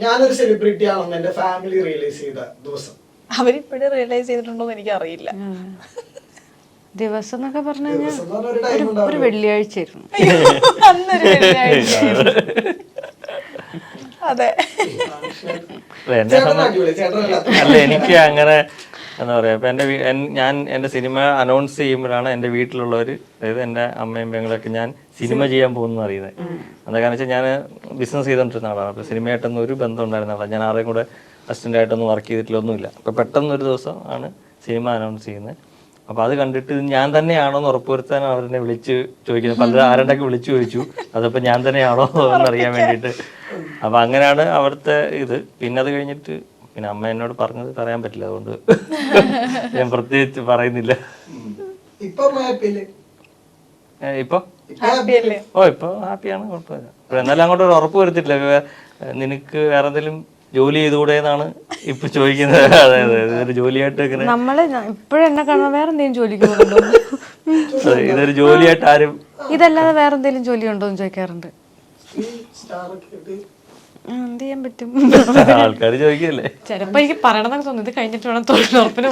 ഞാനൊരു സെലിബ്രിറ്റി ആണെന്ന് എന്റെ ഫാമിലി റിയലൈസ് ചെയ്ത ദിവസം. അവരിപ്പോഴും റിയലൈസ് ചെയ്തിട്ടുണ്ടോ എന്ന് എനിക്ക് അറിയില്ല ദിവസം എന്നൊക്കെ പറഞ്ഞു കഴിഞ്ഞാൽ ദിവസം എന്ന് പറഞ്ഞ ഒരു ടൈം ഒരു ഉണ്ടാവില്ല വെള്ളിയാഴ്ച ആയിരുന്നു അന്നൊരു. അതെ. എന്നെ ചേട്ടൻ സംബ- അടിപൊളി ചേട്ടൻ അല്ല എനിക്ക് അങ്ങനെ എന്താ പറയാ. ഇപ്പൊ എന്റെ ഞാൻ എന്റെ സിനിമ അനൗൺസ് ചെയ്യുമ്പോഴാണ് എന്റെ വീട്ടിലുള്ളവർ അതായത് എന്റെ അമ്മയും പെങ്ങളൊക്കെ ഞാൻ സിനിമ ചെയ്യാൻ പോകുന്നു അറിയുന്നത്. എന്താ കാരണം വെച്ചാൽ ഞാൻ ബിസിനസ് ചെയ്തോണ്ടിരുന്ന ആളാണ്. അപ്പൊ സിനിമയായിട്ടൊന്നും ഒരു ബന്ധം ഉണ്ടായിരുന്ന ആളാണ് ഞാൻ ആരെയും കൂടെ അസിസ്റ്റന്റ് ആയിട്ടൊന്നും വർക്ക് ചെയ്തിട്ടില്ലൊന്നുമില്ല. അപ്പൊ പെട്ടെന്ന് ഒരു ദിവസം ആണ് സിനിമ അനൗൺസ് ചെയ്യുന്നത്. അപ്പൊ അത് കണ്ടിട്ട് ഞാൻ തന്നെയാണോ എന്ന് ഉറപ്പുവരുത്താൻ അവരെന്നെ വിളിച്ച് ചോദിക്കുന്നത് പലരും ആരുടെയൊക്കെ വിളിച്ചു ചോദിച്ചു. അതപ്പോ ഞാൻ തന്നെയാണോ എന്നറിയാൻ വേണ്ടിയിട്ട്. അപ്പൊ അങ്ങനെയാണ് അവിടുത്തെ ഇത്. പിന്നെ അത് കഴിഞ്ഞിട്ട് പിന്നെ അമ്മ എന്നോട് പറഞ്ഞത് പറയാൻ പറ്റില്ല അതുകൊണ്ട് ഞാൻ പ്രത്യേകിച്ച് പറയുന്നില്ല. ഇപ്പൊ? ഓ ഇപ്പൊ ഹാപ്പിയാണ് കുഴപ്പമില്ല. എന്നാലും അങ്ങോട്ട് ഒരു ഉറപ്പ് വരുത്തില്ല. നിനക്ക് വേറെ എന്തെങ്കിലും ജോലി ചെയ്തുകൂടെ എന്നാണ് ഇപ്പൊ ചോദിക്കുന്നത്. അതെ അതെ ഇതൊരു ജോലിയായിട്ട് ഇങ്ങനെ നമ്മൾ ഇപ്പോഴെന്നെ എന്നെ കാണുമ്പോൾ വേറെ എന്തെങ്കിലും ജോലിക്ക് പോകുന്നുണ്ടോ ഇതൊരു ജോലിയായിട്ട് ആരും ഇതല്ലാതെ വേറെ എന്തെങ്കിലും ജോലി ഉണ്ടോ എന്ന് ചോദിക്കാറുണ്ട്. എന്ത് ചെയ്യാൻ പറ്റും? ആൾക്കാർ ചോദിക്കല്ലേ? ചിലപ്പോ എനിക്ക് പറയണമെന്നൊക്കെ തോന്നുന്നു ഇത് കഴിഞ്ഞിട്ട് വേണം തൊഴിലുറപ്പിന്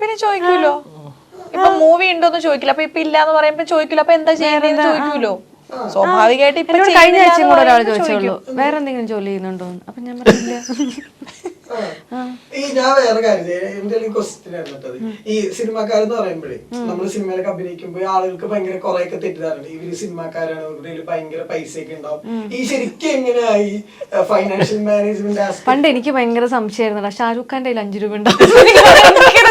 പിന്നെ ചോദിക്കൂലോ? ഇപ്പൊ മൂവി ഉണ്ടോന്ന് ചോദിക്കില്ല. അപ്പൊ ഇപ്പൊ ഇല്ലാന്ന് പറയുമ്പോ ചോദിക്കില്ല അപ്പൊ എന്താ ചെയ്യുന്നതെന്ന് ചോദിക്കൂലോ? സ്വാഭാവികമായിട്ട് ഇപ്പൊ കഴിഞ്ഞ ആഴ്ചയും കൂടെ ഒരാൾ ചോദിച്ചോളൂ വേറെന്തെങ്കിലും വേറെ എന്തെങ്കിലും ജോലി ചെയ്യുന്നുണ്ടോ അപ്പൊ ഞാൻ പറഞ്ഞില്ല. ഈ ഞാൻ വേറെ കാര്യം. എന്റെ ഒരു ക്വസ്റ്റ്യൻ ആയിരുന്നു ഈ സിനിമാക്കാരെന്ന് പറയുമ്പോഴേ നമ്മൾ സിനിമയിലൊക്കെ അഭിനയിക്കുമ്പോൾ ആളുകൾക്ക് ഭയങ്കര കുറെയൊക്കെ തെറ്റിദ്ധാരണ ഇവർ സിനിമാക്കാരാണ് ഇവരുടെ ഭയങ്കര പൈസ ഒക്കെ ഉണ്ടാവും ഈ ശരിക്കും എങ്ങനെയാ ഈ ഫൈനാൻഷ്യൽ മാനേജ്മെന്റ് പണ്ട് എനിക്ക് ഭയങ്കര സംശയമായിരുന്നു ഷാരൂഖ് ഖാന്റെ കയ്യിൽ അഞ്ചു രൂപ ഉണ്ടാവും.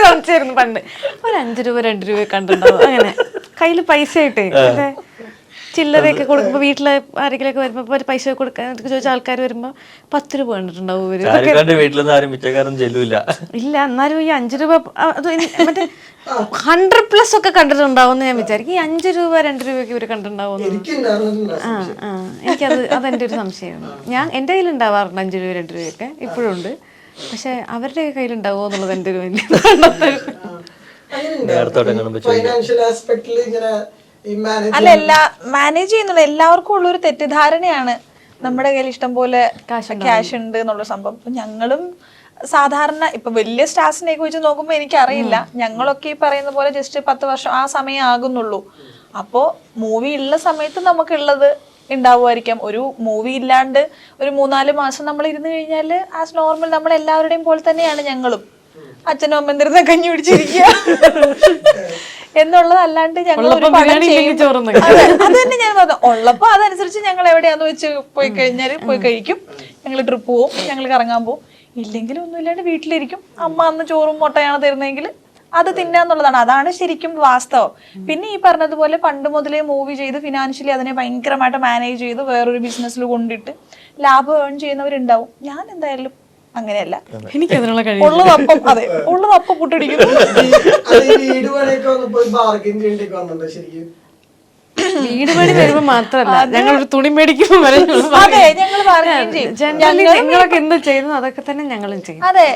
സംശയമായിരുന്നു പണ്ട്. ഒരു അഞ്ചു രൂപ രണ്ട് രൂപ കണ്ടിട്ടുണ്ടാവും. അങ്ങനെ. കയ്യിൽ പൈസ ആയിട്ടേ. ചില്ലറയൊക്കെ കൊടുക്കുമ്പോ വീട്ടിലെ ആരെങ്കിലും ഒക്കെ വരുമ്പോ ഒരു പൈസ കൊടുക്കാൻ ചോദിച്ച ആൾക്കാർ വരുമ്പോ പത്ത് രൂപ കണ്ടിട്ടുണ്ടാവും ഇവർ. വീട്ടിലൊന്നും ആരും ചെല്ലൂല ഇല്ല എന്നാലും ഈ അഞ്ചു രൂപ അത് മറ്റേ ഹൺഡ്രഡ് പ്ലസ് ഒക്കെ കണ്ടിട്ടുണ്ടാവും എന്ന് ഞാൻ വിചാരിക്കും. ഈ അഞ്ചു രൂപ രണ്ട് രൂപയൊക്കെ ഇവർ കണ്ടിട്ടുണ്ടാവും ആ ആ. എനിക്കത് അതെന്റെ ഒരു സംശയമാണ് ഞാൻ എന്റെ കയ്യിൽ ഉണ്ടാവാറുണ്ട് അഞ്ചു രൂപ രണ്ട് രൂപയൊക്കെ. ഇപ്പോഴും ഉണ്ട് പക്ഷെ അവരുടെ കയ്യിൽ ഉണ്ടാവുമോ എന്നുള്ളത് എന്റെ ഒരു വലിയ നേരത്തോട്ട് എങ്ങനെ വെച്ച് ഫൈനാൻഷ്യൽ ആസ്പെക്ടിൽ ഇങ്ങനെ അല്ല എല്ലാ മാനേജ് ചെയ്യുന്നുള്ള എല്ലാവർക്കും ഉള്ള ഒരു തെറ്റിദ്ധാരണയാണ്. നമ്മുടെ കയ്യിൽ ഇഷ്ടം പോലെ ക്യാഷ് ഉണ്ട്? എന്നുള്ള സംഭവം. അപ്പൊ ഞങ്ങളും സാധാരണ ഇപ്പൊ വലിയ സ്റ്റാഫിനെ വെച്ച് നോക്കുമ്പോൾ എനിക്കറിയില്ല. ഞങ്ങളൊക്കെ ഈ പറയുന്ന പോലെ ജസ്റ്റ് പത്ത് വർഷം ആ സമയം ആകുന്നുള്ളൂ. അപ്പോ മൂവി ഉള്ള സമയത്ത് നമുക്കുള്ളത് ഉണ്ടാവുമായിരിക്കാം ഒരു മൂവി ഇല്ലാണ്ട് ഒരു മൂന്നാൽ മാസം നമ്മൾ ഇരുന്ന് കഴിഞ്ഞാൽ ആസ് നോർമൽ നമ്മൾ എല്ലാവരുടെയും പോലെ തന്നെയാണ് ഞങ്ങളും. അച്ഛനും അമ്മ എന്തിരുന്ന കഞ്ഞി പിടിച്ചിരിക്കുക എന്നുള്ളതല്ലാണ്ട് ഞങ്ങൾ ഒരു. അതെ, തന്നെ ഞാൻ പറഞ്ഞു ഉള്ളപ്പോ അതനുസരിച്ച് ഞങ്ങൾ എവിടെയാന്ന് വെച്ച് പോയി കഴിഞ്ഞാൽ പോയി കഴിക്കും. ഞങ്ങൾ ട്രിപ്പ് പോവും ഞങ്ങൾ കറങ്ങാൻ പോവും. ഇല്ലെങ്കിലും ഒന്നുമില്ലാണ്ട് വീട്ടിലിരിക്കും. അമ്മ അന്ന് ചോറും മുട്ടയാണ് തരുന്നതെങ്കിൽ അത് തിന്നാന്നുള്ളതാണ്. അതാണ് ശരിക്കും വാസ്തവം. പിന്നെ ഈ പറഞ്ഞതുപോലെ പണ്ട് മുതലേ മൂവി ചെയ്ത് ഫിനാൻഷ്യലി അതിനെ ഭയങ്കരമായിട്ട് മാനേജ് ചെയ്ത് വേറൊരു ബിസിനസ്സിൽ കൊണ്ടിട്ട് ലാഭം ഏൺ ചെയ്യുന്നവരുണ്ടാവും. ഞാൻ എന്തായാലും അങ്ങനെയല്ല. എനിക്ക് അതിനുള്ള കഴിവ് ഉള്ളതപ്പം അതെ ഉള്ളതപ്പം പുട്ടടിക്കുന്നു അത് ചെയ്യേണ്ടിയൊക്കെ വന്നിട്ടുണ്ടോ ശരിക്കും. വീട് പണി വരുമ്പോ മാത്രല്ല ഞങ്ങൾ ഒരു തുണി മേടിക്കുമ്പോ വരെ നിങ്ങളൊക്കെ എന്ത് ചെയ്യുന്നു അതൊക്കെ തന്നെ ഞങ്ങളും ചെയ്യും. അതെ.